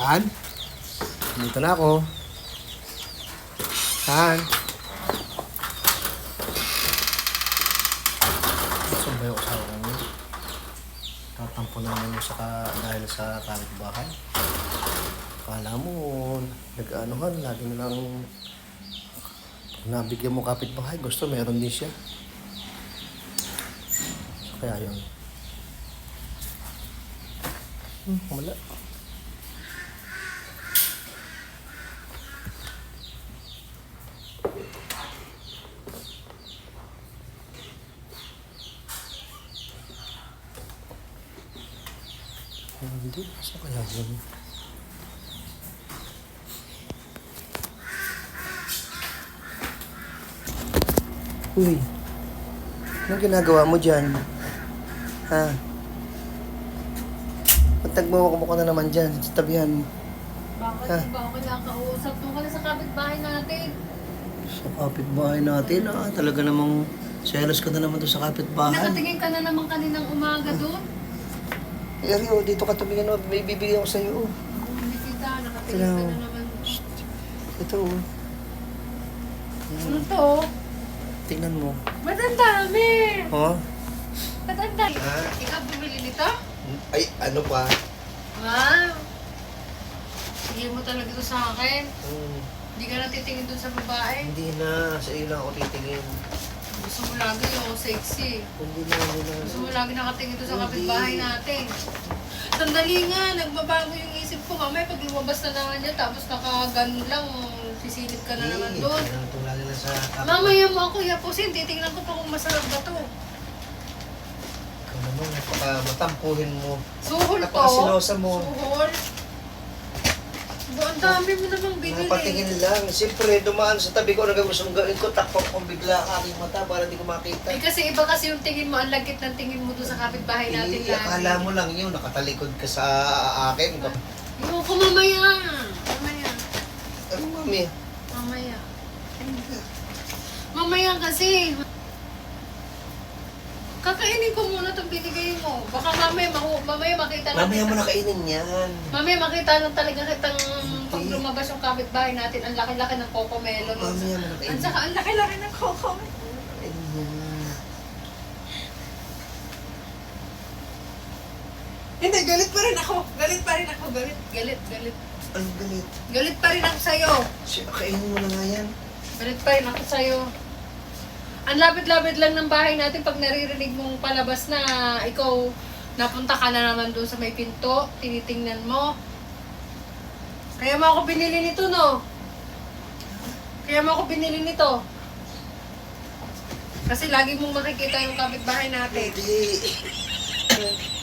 Han? Dito na ako. Han? Saan ba yung usawa mo? Tatampo na naman yung sa dahil sa kapitbahay. Kala mo, nag-anuhan, lagi na lang nabigyan mo kapitbahay, gusto meron din siya. Kaya yun. Hmm, wala. Hindi, saan kaya yun? Uy, anong ginagawa mo dyan? Ha? Nagmamukha ka na naman dyan sa tabihan? Bakit Ah. ba ako kinakausap? Doon ka na sa kapitbahay natin. Sa kapitbahay natin, ah. Talaga namang selos ka na naman doon sa kapitbahay. Nakatingin ka na naman kaninang umaga doon. Eh, Rio, dito ka tumingin, oh. may bibigyan ko sa'yo. Oh. Kita, nakatingin ka mo. na naman. Ito, oh. Ano to? Tingnan mo. Ba't ang dami? Oh? Ba't ang dami? Ah. Ikaw bumili nito? Ay, ano pa? Wow! Sige mo talaga ito sa akin. Hmm, Hindi ka natitingin doon sa babae. hindi na. Sa iyo lang ako titingin. Gusto mo lagi yung sexy. Hindi na, hindi na. Gusto mo lagi nakatingin doon sa Hindi. kapitbahay natin. Sandali nga, nagbabago yung isip ko. Mamaya pag lumabas na naman yan, tapos nakaganon lang, sisilip ka na naman doon. Kailangan itong lagi lang sa kapitbahay. Mamaya mo ako yapusin, titingnan ko pa kung masarap ba to. Ikaw naman, napaka matampuhin mo. Suhol to. Napakasilosa mo. Suhol. Ba, ang dami mo namang binili. Napatingin lang. Siyempre, dumaan sa tabi ko, gawin ko, takpok kong bigla ang aking mata para hindi ko makita. Eh kasi iba kasi yung tingin mo, ang lagit ng tingin mo doon sa kapitbahay natin Eh, akala mo lang yun, nakatalikod ka sa akin. Ayoko mamaya. Mamaya. Ano, mami? Mamaya. Mamaya kasi. Kakainin ko muna itong binigay mo. Baka mamaya, mahu- mamaya makita lang. Mamaya mo na kainin yan. Mamaya makita lang talaga kitang pag lumabas yung kapitbahay natin, ang laki-laki ng coco melon. Mamaya mo na At saka ang laki-laki ng coco Kainin yan. Hindi, galit pa rin ako. Galit pa rin ako. Galit, galit, galit. Ang galit. Galit pa rin ako sa'yo. Siya, kainin mo na nga yan. Galit pa rin ako sa'yo. Lapit-lapit lang ng bahay natin pag naririnig mong palabas na ikaw napunta ka na naman doon sa may pinto, tinitingnan mo. Kaya mo ako binili nito, no? Kaya mo ako binili nito. Kasi lagi mong makikita yung kapitbahay natin. Hindi.